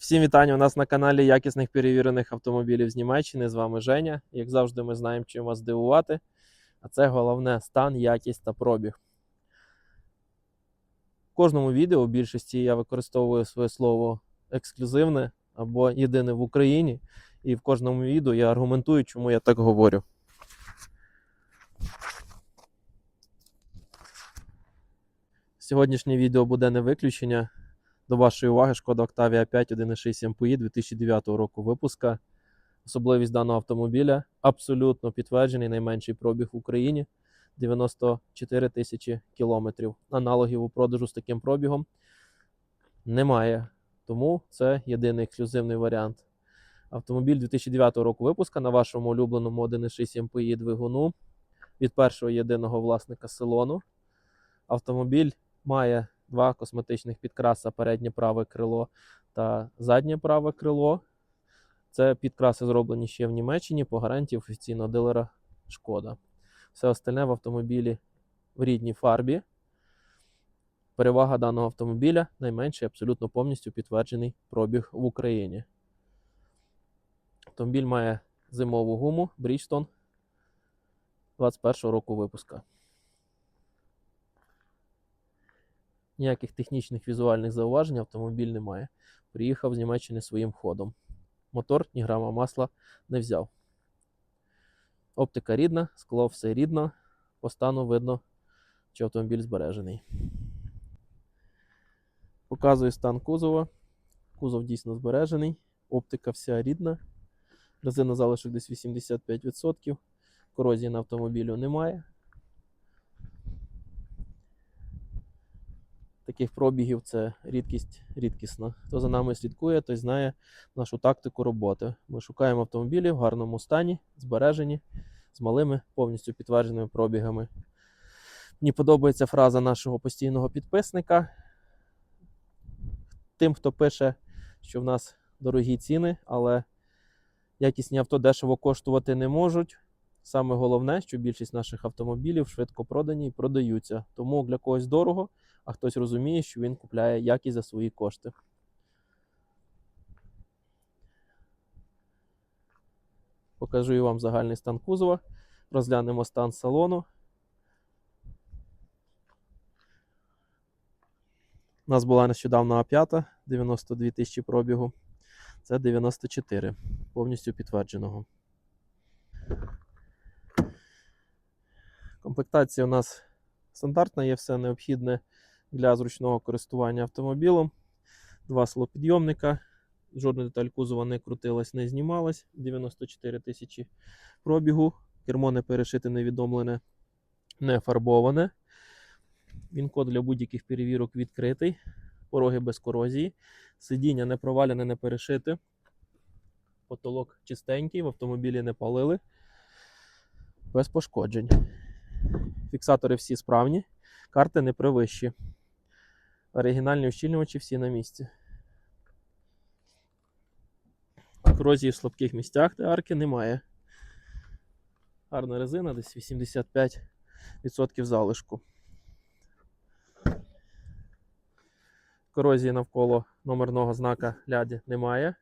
Всім вітання у нас на каналі якісних перевірених автомобілів з Німеччини. З вами Женя. Як завжди, ми знаємо, чим вас здивувати. А це головне стан, якість та пробіг. В кожному відео в більшості я використовую своє слово ексклюзивне або єдине в Україні. І в кожному відео я аргументую, чому я так говорю. Сьогоднішнє відео буде не виключення. До вашої уваги шкода Octavia 5 1.6 MPI 2009 року випуска. Особливість даного автомобіля абсолютно підтверджений найменший пробіг в Україні 94 тисячі кілометрів. Аналогів у продажу з таким пробігом немає. Тому це єдиний ексклюзивний варіант. Автомобіль 2009 року випуска на вашому улюбленому 1.6 MPI двигуну від першого єдиного власника Селону. Автомобіль має два косметичних підкраса переднє праве крило та заднє праве крило. Це підкраси зроблені ще в Німеччині по гарантії офіційного дилера Шкода. Все остальне в автомобілі в рідній фарбі. Перевага даного автомобіля найменший абсолютно повністю підтверджений пробіг в Україні. Автомобіль має зимову гуму Bridgestone 21 року випуска. Ніяких технічних візуальних зауважень автомобіль не має. Приїхав з Німеччини своїм ходом. Мотор ні грама масла не взяв. Оптика рідна, скло все рідно. По стану видно, що автомобіль збережений. Показую стан кузова. Кузов дійсно збережений. Оптика вся рідна. Резина залишок десь 85%. Корозії на автомобілю немає. Таких пробігів це рідкість рідкісна. Хто за нами слідкує, той знає нашу тактику роботи. Ми шукаємо автомобілі в гарному стані, збережені, з малими, повністю підтвердженими пробігами. Мені подобається фраза нашого постійного підписника. Тим, хто пише, що в нас дорогі ціни, але якісні авто дешево коштувати не можуть. Саме головне, що більшість наших автомобілів швидко продані і продаються. Тому для когось дорого, а хтось розуміє, що він купляє якість за свої кошти. Покажу вам загальний стан кузова. Розглянемо стан салону. У нас була нещодавно А5, 92 тисячі пробігу. Це 94, повністю підтвердженого. Комплектація у нас стандартна, є все необхідне для зручного користування автомобілем. Два слопідйомника. Жодна деталь кузова не крутилась, не знімалась. 94 тисячі пробігу. Кермо не перешите, невідомлене, не фарбоване. Він код для будь-яких перевірок відкритий. Пороги без корозії. Сидіння не провалене, не перешите. Потолок чистенький, в автомобілі не палили. Без пошкоджень. Фіксатори всі справні, карти не привищі. Оригінальні ущільнювачі всі на місці. Корозії в слабких місцях де арки немає. Гарна резина, десь 85% залишку. Корозії навколо номерного знака ляді немає.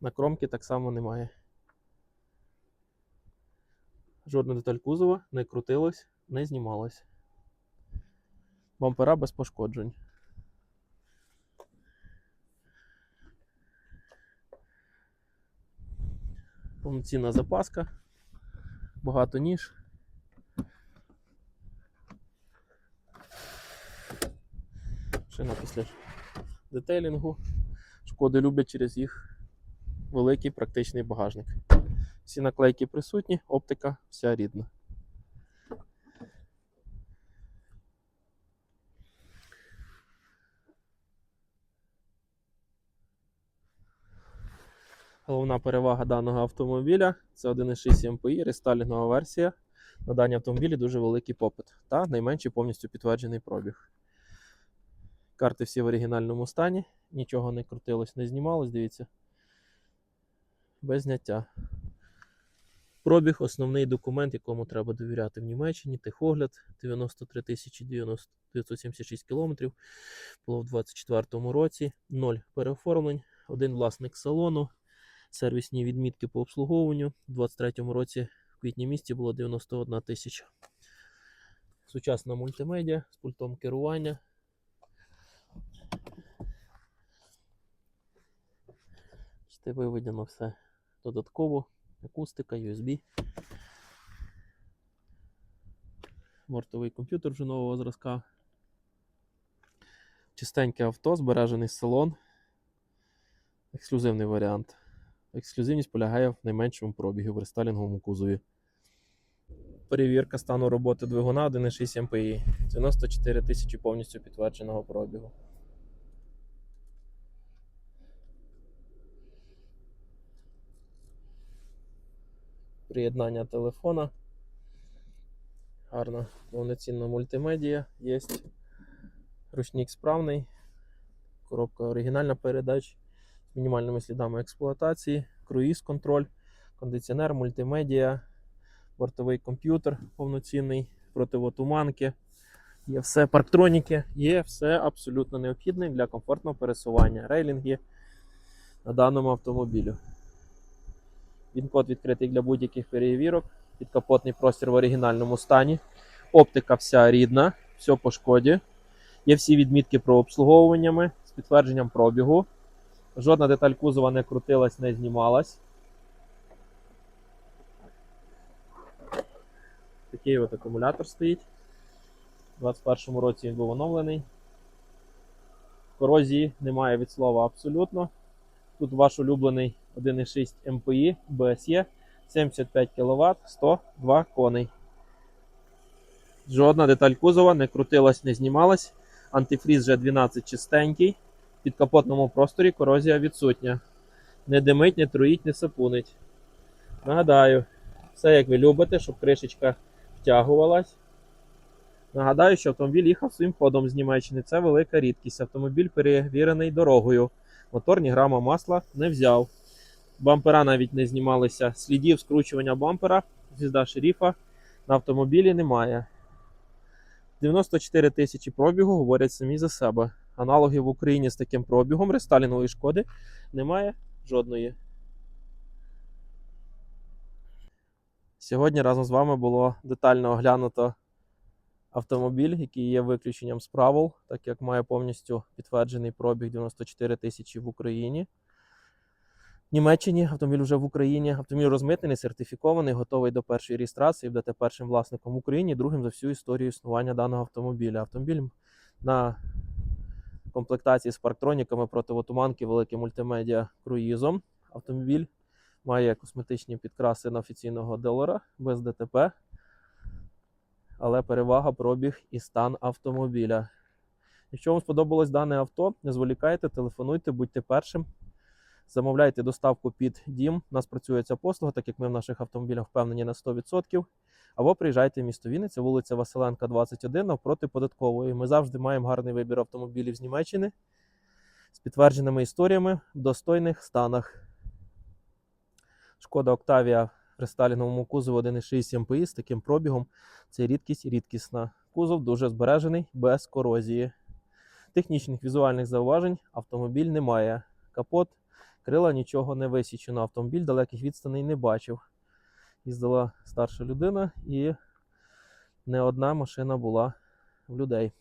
На кромки так само немає. Жодна деталь кузова не крутилась, не знімалась. Бампера без пошкоджень. Повноцінна запаска, багато ніж. Шина після детейлінгу. Шкоди люблять через їх великий практичний багажник. Всі наклейки присутні, оптика вся рідна. Головна перевага даного автомобіля це 1.6 MPI, рестайлінгова версія. На даній автомобілі дуже великий попит та найменший повністю підтверджений пробіг. Карти всі в оригінальному стані, нічого не крутилось, не знімалось, дивіться. Без зняття. Пробіг основний документ, якому треба довіряти в Німеччині. Техогляд 93 тисячі 976 кілометрів. Було в 24-му році. Ноль переоформлень, один власник салону, сервісні відмітки по обслуговуванню. У 23-му році в квітні місяці було 91 тисяча. Сучасна мультимедіа з пультом керування. Виведено все додатково. Акустика, USB. Бортовий комп'ютер вже нового зразка. Чистеньке авто, збережений салон. Ексклюзивний варіант. Ексклюзивність полягає в найменшому пробігі в рестайлінговому кузові. Перевірка стану роботи двигуна 1,6 МПІ. 94 тисячі повністю підтвердженого пробігу. Приєднання телефона. Гарна повноцінна мультимедіа є. Ручник справний. Коробка оригінальна передач мінімальними слідами експлуатації, круїз контроль, кондиціонер, мультимедіа, бортовий комп'ютер повноцінний, противотуманки. Є все парктроніки, є все абсолютно необхідне для комфортного пересування. Рейлінги на даному автомобілю. Він код відкритий для будь-яких перевірок. Підкапотний простір в оригінальному стані. Оптика вся рідна, все по шкоді. Є всі відмітки про обслуговуваннями з підтвердженням пробігу. Жодна деталь кузова не крутилась, не знімалась. Такий от акумулятор стоїть. У 2021 році він був оновлений. Корозії немає від слова абсолютно. Тут ваш улюблений 1,6 МПІ BSE 75 кВт, 102 коней. Жодна деталь кузова не крутилась, не знімалась. Антифріз вже 12 чистенький. Підкапотному просторі корозія відсутня. Не димить, не труїть, не сапунить. Нагадаю, все як ви любите, щоб кришечка втягувалась. Нагадаю, що автомобіль їхав своїм ходом з Німеччини. Це велика рідкість. Автомобіль перевірений дорогою. Мотор ні грама масла не взяв. Бампера навіть не знімалися. Слідів скручування бампера, звізда шерифа на автомобілі немає. 94 тисячі пробігу говорять самі за себе. Аналогів в Україні з таким пробігом рестайлінгової шкоди немає жодної. Сьогодні разом з вами було детально оглянуто автомобіль, який є виключенням з правил, так як має повністю підтверджений пробіг 94 тисячі в Україні. Німеччині автомобіль вже в Україні. Автомобіль розмитнений, сертифікований, готовий до першої реєстрації. Будете першим власником в Україні, другим за всю історію існування даного автомобіля. Автомобіль на комплектації з парктроніками противотуманки, велике мультимедіа круїзом. Автомобіль має косметичні підкраси на офіційного дилера без ДТП. Але перевага пробіг і стан автомобіля. Якщо вам сподобалось дане авто, не зволікайте, телефонуйте, будьте першим. Замовляйте доставку під дім. У нас працює ця послуга, так як ми в наших автомобілях впевнені на 100%. Або приїжджайте в місто Вінниця, вулиця Василенка, 21, навпроти податкової. Ми завжди маємо гарний вибір автомобілів з Німеччини з підтвердженими історіями в достойних станах. Шкода Октавія в рестайлінговому кузові 1,6 МПІ з таким пробігом. Це рідкість рідкісна. Кузов дуже збережений, без корозії. Технічних візуальних зауважень автомобіль не має. Капот, крила нічого не висічено. Автомобіль далеких відстаней не бачив. Їздила старша людина і не одна машина була в людей.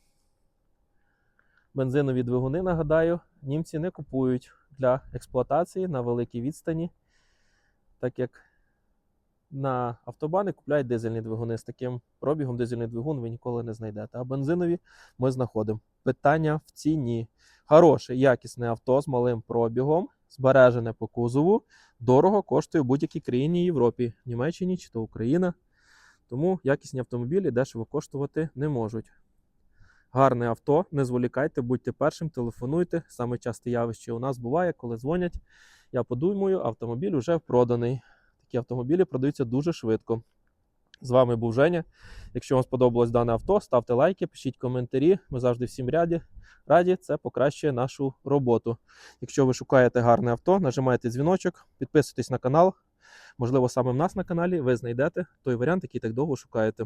Бензинові двигуни, нагадаю, німці не купують для експлуатації на великій відстані, так як на автобани купляють дизельні двигуни. З таким пробігом дизельний двигун ви ніколи не знайдете. А бензинові ми знаходимо. Питання в ціні. Хороше, якісне авто з малим пробігом, збережене по кузову, дорого коштує в будь-якій країні Європі, Німеччині чи то Україна. Тому якісні автомобілі дешево коштувати не можуть. Гарне авто, не зволікайте, будьте першим, телефонуйте. Саме часте явище у нас буває, коли дзвонять. Я подумаю, автомобіль вже проданий. Такі автомобілі продаються дуже швидко. З вами був Женя. Якщо вам сподобалось дане авто, ставте лайки, пишіть коментарі. Ми завжди всім раді. Раді, це покращує нашу роботу. Якщо ви шукаєте гарне авто, нажимайте дзвіночок, підписуйтесь на канал, Можливо, саме в нас на каналі ви знайдете той варіант, який так довго шукаєте.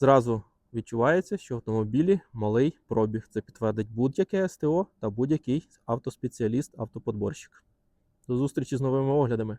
Зразу відчувається, що в автомобілі малий пробіг. Це підтвердить будь-яке СТО та будь-який автоспеціаліст, автоподборщик. До зустрічі з новими оглядами.